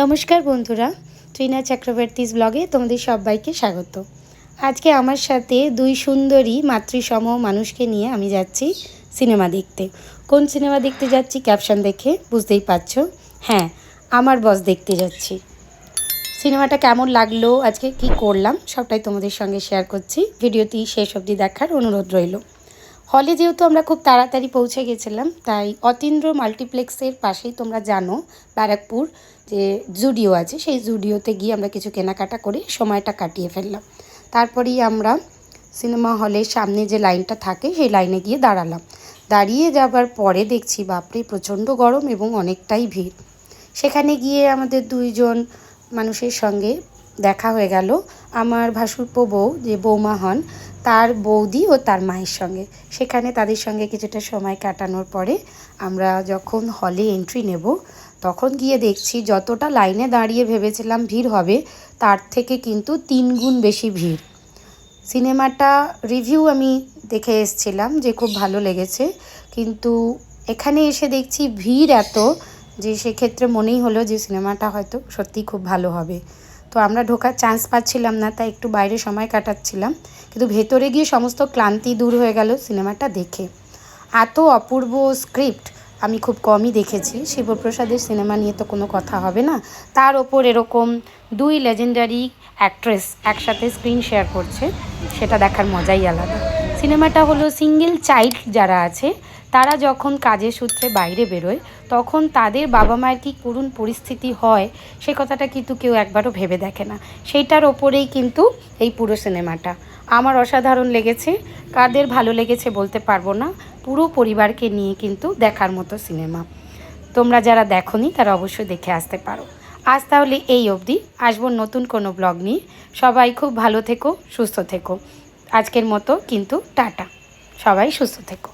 নমস্কার বন্ধুরা ট্রিনা চক্রবর্তীস ব্লগে তোমাদের সবাইকে স্বাগত। আজকে আমার সাথে দুই সুন্দরী মাতৃসম মানুষকে নিয়ে আমি যাচ্ছি সিনেমা দেখতে। কোন সিনেমা দেখতে যাচ্ছি ক্যাপশন দেখে বুঝতেই পারছ? হ্যাঁ আমার বস দেখতে যাচ্ছি। সিনেমাটা কেমন লাগল, আজকে কি করলাম, সবটাই তোমাদের সঙ্গে শেয়ার করছি। ভিডিওটি শেষ অবধি দেখার অনুরোধ রইল। হলে যেহেতু আমরা খুব তাড়াতাড়ি পৌঁছে গেছিলাম, তাই অতীন্দ্র মাল্টিপ্লেক্সের পাশেই তোমরা জানো ব্যারাকপুর যে জুডিও আছে, সেই জুডিওতে গিয়ে আমরা কিছু কেনাকাটা করে সময়টা কাটিয়ে ফেললাম। তারপরেই আমরা সিনেমা হলের সামনে যে লাইনটা থাকে, সেই লাইনে গিয়ে দাঁড়ালাম। দাঁড়িয়ে যাবার পরে দেখছি, বাপরে, প্রচণ্ড গরম এবং অনেকটাই ভিড়। সেখানে গিয়ে আমাদের দুইজন মানুষের সঙ্গে দেখা হয়ে গেল আমার ভাসুরপো বউ, যে বৌমা হন, তার বৌদি ও তার মায়ের সঙ্গে। সেখানে তাদের সঙ্গে কিছুটা সময় কাটানোর পরে আমরা যখন হলে এন্ট্রি নেব, তখন গিয়ে দেখছি যতটা লাইনে দাঁড়িয়ে ভেবেছিলাম ভিড় হবে, তার থেকে কিন্তু তিন গুণ বেশি ভিড়। সিনেমাটা রিভিউ আমি দেখে এসছিলাম যে খুব ভালো লেগেছে, কিন্তু এখানে এসে দেখছি ভিড় এত যে সেক্ষেত্রে মনেই হলো যে সিনেমাটা হয়তো সত্যিই খুব ভালো হবে। তো আমরা ঢোকার চান্স পাচ্ছিলাম না, তাই একটু বাইরে সময় কাটাচ্ছিলাম। কিন্তু ভেতরে গিয়ে সমস্ত ক্লান্তি দূর হয়ে গেল সিনেমাটা দেখে। এত অপূর্ব স্ক্রিপ্ট আমি খুব কমই দেখেছি। শিবপ্রসাদের সিনেমা নিয়ে তো কোনো কথা হবে না। তার ওপর এরকম দুই লেজেন্ডারি অ্যাক্ট্রেস একসাথে স্ক্রিন শেয়ার করছে, সেটা দেখার মজাই আলাদা। সিনেমাটা হলো সিঙ্গেল চাইল্ড যারা আছে, তারা যখন কাজের সূত্রে বাইরে বেরোয়, তখন তাদের বাবা মায়ের কি করুণ পরিস্থিতি হয়, সে কথাটা কিন্তু কেউ একবারও ভেবে দেখে না। সেইটার ওপরেই কিন্তু এই পুরো সিনেমাটা। আমার অসাধারণ লেগেছে, কাদের ভালো লেগেছে বলতে পারব না, পুরো পরিবারকে নিয়ে কিন্তু দেখার মতো সিনেমা। তোমরা যারা দেখোনি, তারা অবশ্যই দেখে আসতে পারো। আজ তাহলে এই অবধি। আসব নতুন কোনো ব্লগ নিয়ে। সবাই খুব ভালো থেকো, সুস্থ থেকো। আজকের মতো কিন্তু টাটা। সবাই সুস্থ থেকো।